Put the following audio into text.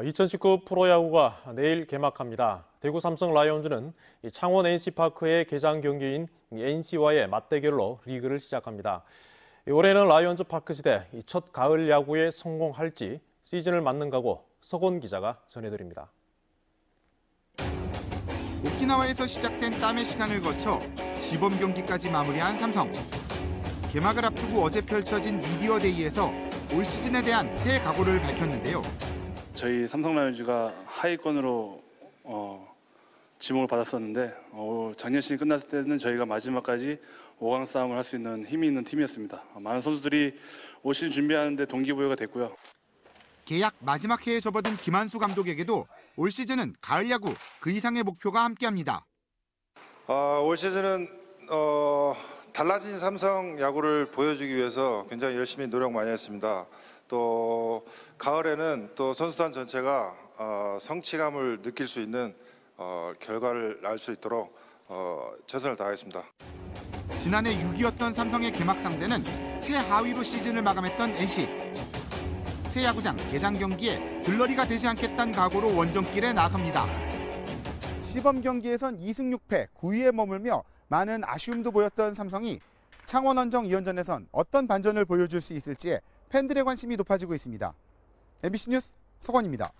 2019 프로야구가 내일 개막합니다. 대구 삼성 라이온즈는 이 창원 NC파크의 개장 경기인 NC와의 맞대결로 리그를 시작합니다. 올해는 라이온즈 파크 시대 이첫 가을 야구에 성공할지 시즌을 맞는 각오 서곤 기자가 전해드립니다. 오키나와에서 시작된 땀의 시간을 거쳐 시범 경기까지 마무리한 삼성. 개막을 앞두고 어제 펼쳐진 미디어 데이에서 올 시즌에 대한 새 각오를 밝혔는데요. 저희 삼성 라이온즈가 하위권으로 어, 지목을 받았었는데 어, 작년 시즌 끝났을 때는 저희가 마지막까지 5강 싸움을 할 수 있는 힘이 있는 팀이었습니다. 어, 많은 선수들이 올 시즌 준비하는데 동기부여가 됐고요. 계약 마지막 해에 접어든 김한수 감독에게도 올 시즌은 가을 야구 그 이상의 목표가 함께합니다. 어, 올 시즌은 어, 달라진 삼성 야구를 보여주기 위해서 굉장히 열심히 노력 많이 했습니다. 또 가을에는 또 선수단 전체가 어, 성취감을 느낄 수 있는 어, 결과를 날 수 있도록 어, 최선을 다하겠습니다. 지난해 6위였던 삼성의 개막 상대는 최하위로 시즌을 마감했던 NC. 새 야구장 개장 경기에 들러리가 되지 않겠다는 각오로 원정길에 나섭니다. 시범 경기에선 2승 6패 9위에 머물며 많은 아쉬움도 보였던 삼성이 창원 원정 2연전에선 어떤 반전을 보여줄 수 있을지에 팬들의 관심이 높아지고 있습니다. MBC 뉴스 서건입니다.